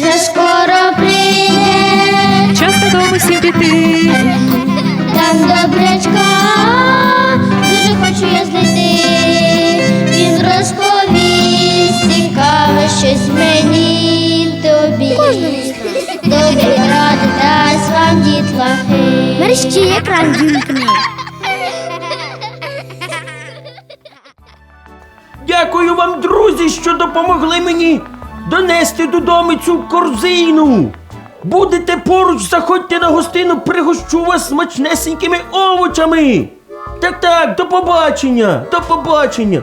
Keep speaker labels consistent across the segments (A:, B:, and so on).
A: вже скоро прийде,
B: Час додому всім піти.
A: там добрячка, дуже хочу я знайти. Він розповість цікаве щось мені тобі. Добрі ради дасть вам дітлахи.
C: Мерщі екран вімкни.
D: Дякую вам, друзі, що допомогли мені донести додому цю корзину. Будете поруч, заходьте на гостину, пригощу вас смачнесенькими овочами. Так, так, до побачення, до побачення.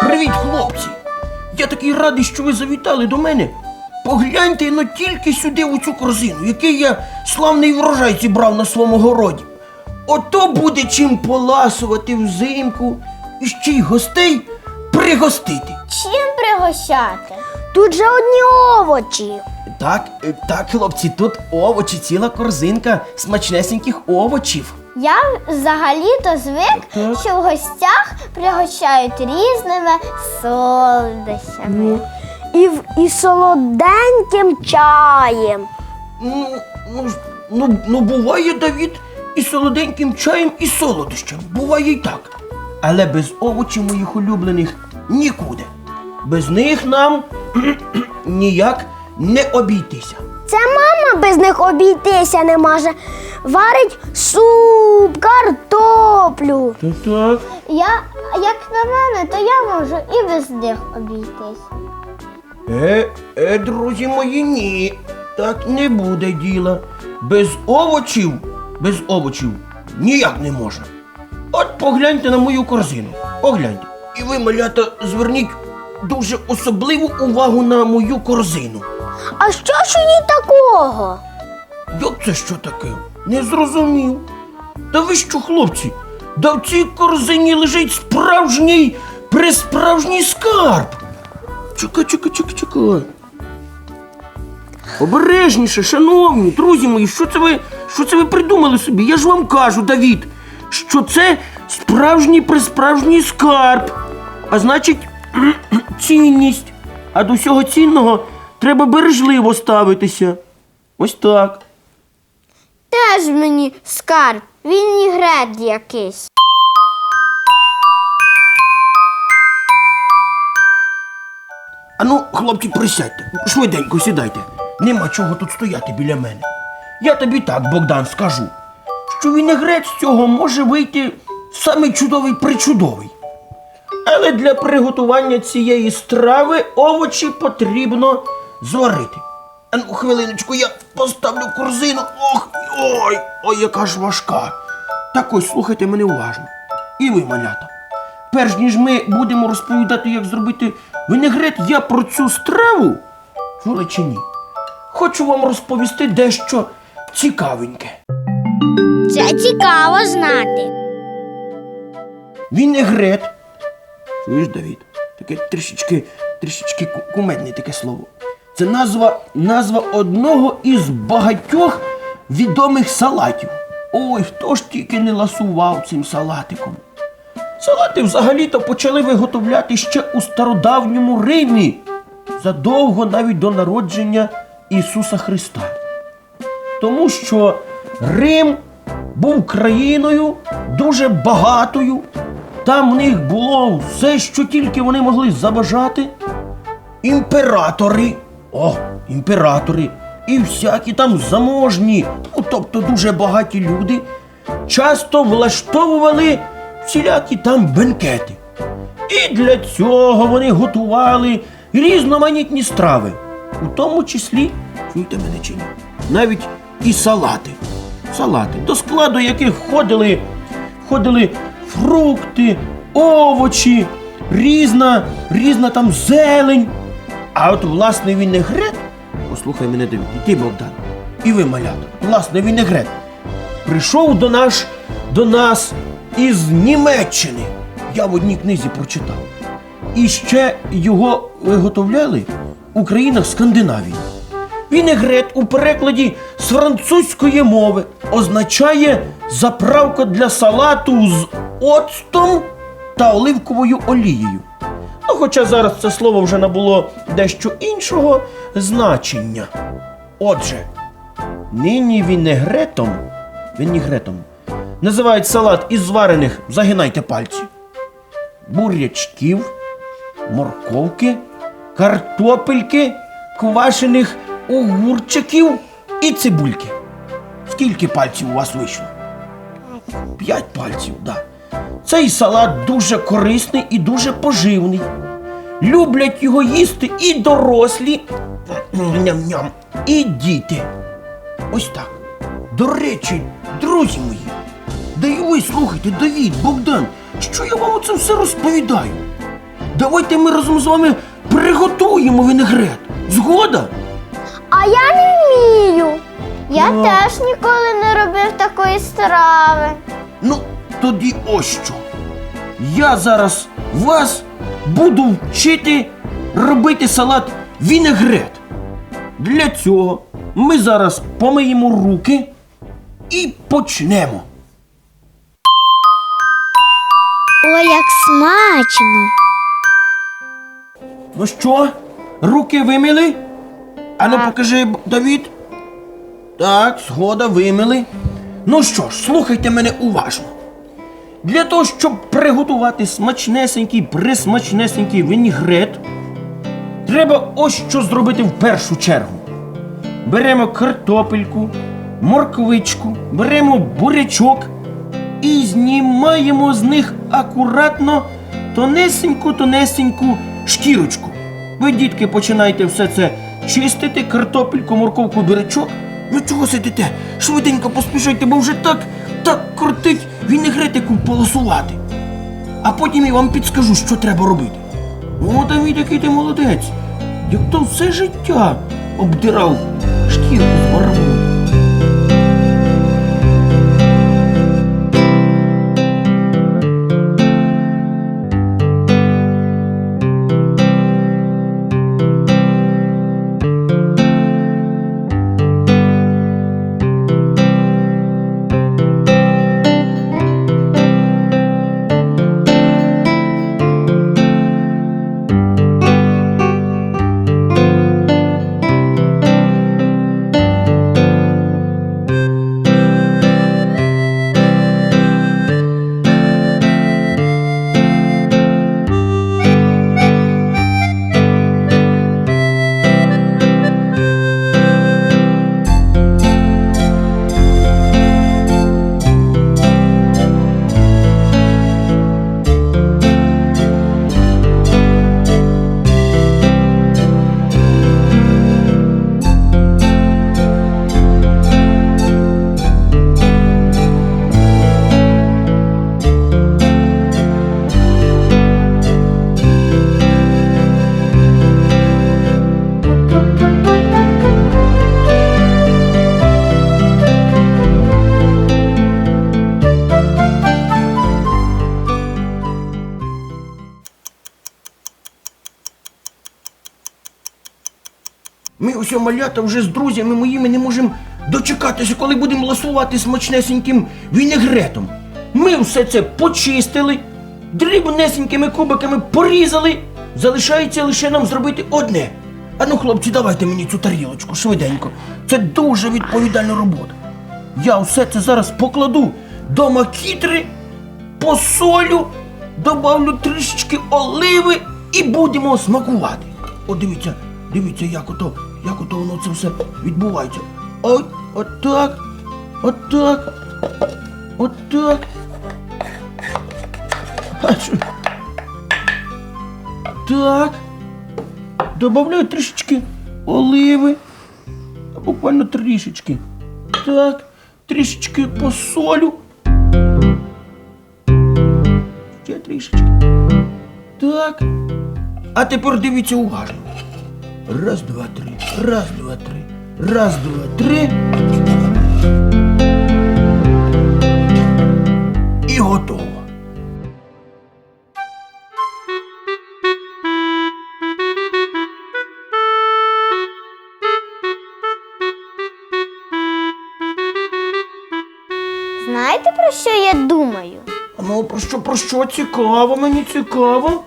D: Привіт, хлопці! Я такий радий, що ви завітали до мене. Погляньте ну тільки сюди у цю корзину, який я славний врожай зібрав на своєму городі. Ото буде чим поласувати взимку ще й гостей пригостити.
A: Чим пригощати?
C: Тут же одні овочі.
D: Так, е, так, хлопці, тут овочі, ціла корзинка смачнесеньких овочів.
A: Я взагалі-то звик,
D: Так.
A: що в гостях пригощають різними солодощами.
C: І, в- і солоденьким чаєм.
D: Ну, ну, ж- ну, ну буває, Давід, і солоденьким чаєм, і солодощем. Буває й так. Але без овочів моїх улюблених нікуди. Без них нам ніяк не обійтися.
C: Це мама без них обійтися не може. Варить суп, картоплю.
D: Так, так.
A: Я, як на мене, то я можу і без них обійтись.
D: Е, е, друзі мої, ні. Так не буде діла. Без овочів, без овочів ніяк не можна. От погляньте на мою корзину. Погляньте. І ви, малята, зверніть дуже особливу увагу на мою корзину.
C: А що ж у ній такого?
D: Як це що таке? Не зрозумів. Та ви що, хлопці? Да в цій корзині лежить справжній, присправжній скарб. Чекай, чекай, чекай, чекай. Обережніше, шановні, друзі мої, що це ви, що це ви придумали собі? Я ж вам кажу, Давід, що це справжній присправжній скарб. А значить, цінність. А до всього цінного треба бережливо ставитися. Ось так.
A: Теж мені скарб, він і гред якийсь.
D: Ану, хлопці, присядьте, швиденько сідайте. Нема чого тут стояти біля мене. Я тобі так, Богдан, скажу, що вінегрет з цього може вийти самий чудовий причудовий. Але для приготування цієї страви овочі потрібно зварити. Ану, хвилиночку, я поставлю корзину. Ох, ой, ой, яка ж важка. Так ось слухайте мене уважно. І ви, малята. Перш ніж ми будемо розповідати, як зробити винегрет, я про цю страву, чули хочу вам розповісти дещо цікавеньке.
C: Це цікаво знати.
D: Вінегрет. Чуєш, Давід? Таке трішечки, трішечки кумедне таке слово. Це назва, назва одного із багатьох відомих салатів. Ой, хто ж тільки не ласував цим салатиком. Салати взагалі-то почали виготовляти ще у стародавньому Римі, задовго навіть до народження Ісуса Христа. Тому що Рим був країною дуже багатою. Там в них було все, що тільки вони могли забажати. Імператори, о, імператори, і всякі там заможні, ну тобто дуже багаті люди, часто влаштовували всілякі там бенкети. І для цього вони готували різноманітні страви, у тому числі, чуєте мене чи ні, навіть і салати. Салати, до складу яких входили, входили фрукти, овочі, різна, різна там зелень. А от власне вінегрет, послухай мене, Давид, і ти, Богдан, і ви, малята, власне вінегрет, прийшов до, наш, до нас із Німеччини. Я в одній книзі прочитав. І ще його виготовляли у країнах Скандинавії. Вінегрет у перекладі з французької мови означає заправка для салату з оцтом та оливковою олією. Ну, хоча зараз це слово вже набуло дещо іншого значення. Отже, нині вінегретом, вінігретом називають салат із зварених, загинайте пальці, бурячків, морковки, картопельки, квашених огурчиків і цибульки. Скільки пальців у вас вийшло? П'ять пальців, так. Да. Цей салат дуже корисний і дуже поживний. Люблять його їсти і дорослі, ням-ням, і діти. Ось так. До речі, друзі мої, да й ви слухайте, Давід, Богдан, що я вам оце все розповідаю? Давайте ми разом з вами приготуємо винегрет. Згода?
C: А я не вмію.
A: Я
D: Ну.
A: теж ніколи не робив такої страви.
D: Ну, тоді ось що. Я зараз вас буду вчити робити салат вінегрет. Для цього ми зараз помиємо руки і почнемо.
A: Ой, як смачно.
D: Ну що, руки вимили? Ану, покажи, Давід. Так, згода, вимили. Ну що ж, слухайте мене уважно. Для того, щоб приготувати смачнесенький, присмачнесенький вінігрет, треба ось що зробити в першу чергу. Беремо картопельку, морквичку, беремо бурячок і знімаємо з них акуратно тонесеньку-тонесеньку шкірочку. Ви, дітки, починаєте все це чистити, картопельку, морковку, бурячок. Ви чого сидите? Швиденько поспішайте, бо вже так, так крутить вінегретику полосувати. А потім я вам підскажу, що треба робити. О, мій, який ти молодець. Як то все життя обдирав шкіру з. Ми усьо малята вже з друзями моїми не можемо дочекатися, коли будемо ласувати смачнесеньким вінегретом. Ми все це почистили, дрібнесенькими кубиками порізали. Залишається лише нам зробити одне. Ану, хлопці, давайте мені цю тарілочку швиденько. Це дуже відповідальна робота. Я все це зараз покладу до макітри, посолю, добавлю трішечки оливи і будемо смакувати. О, дивіться, дивіться, як ото, ото воно це все відбувається. От, от так, от так, от так. Так. Добавляю трішечки оливи. Буквально трішечки. Так, трішечки посолю. Ще трішечки. Так. А тепер дивіться уважно. Раз, два, три. Раз, два, три. Раз, два, три. І готово.
A: Знаєте, про що я думаю?
D: Ну, про що, про що цікаво, мені цікаво.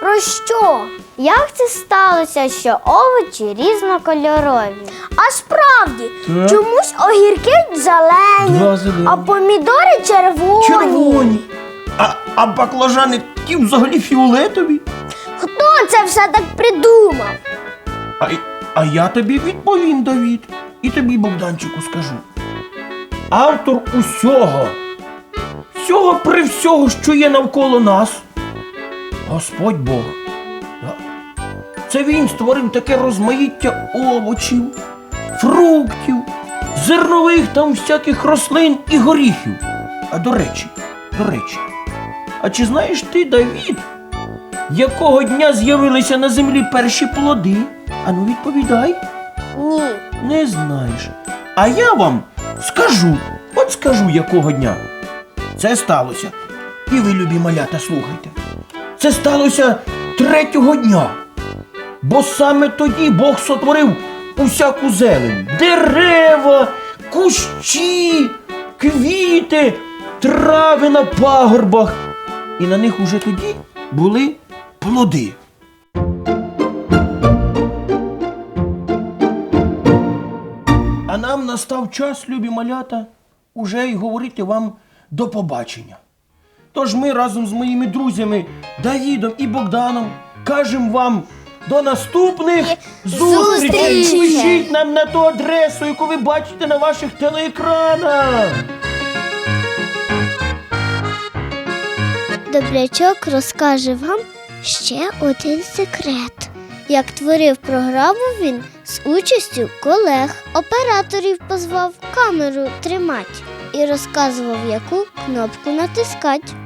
C: Про що?
A: Як це сталося, що овочі різнокольорові?
C: А справді,
D: Так.
C: чомусь огірки зелені,
D: Да, зелені.
C: а помідори червоні.
D: Червоні. А, а баклажани ті взагалі фіолетові.
C: Хто це все так придумав?
D: А, й- а я тобі відповім, Давід. І тобі, Богданчику, скажу. Автор усього, всього при всього, що є навколо нас, Господь Бог. Це він створив таке розмаїття овочів, фруктів, зернових там всяких рослин і горіхів. А до речі, до речі, а чи знаєш ти, Давід, якого дня з'явилися на землі перші плоди? Ану відповідай.
C: Ні.
D: Не знаєш. А я вам скажу, от скажу якого дня. Це сталося. І ви, любі малята, слухайте. Це сталося третього дня. Бо саме тоді Бог сотворив усяку зелень. Дерева, кущі, квіти, трави на пагорбах. І на них уже тоді були плоди. А нам настав час, любі малята, уже й говорити вам до побачення. Тож ми разом з моїми друзями Давідом і Богданом кажемо вам до наступних
A: зустрічей.
D: Пишіть нам на ту адресу, яку ви бачите на ваших телеекранах.
A: Добрячок розкаже вам ще один секрет. Як творив програму він з участю колег, операторів позвав камеру тримати і розказував, яку кнопку натискати.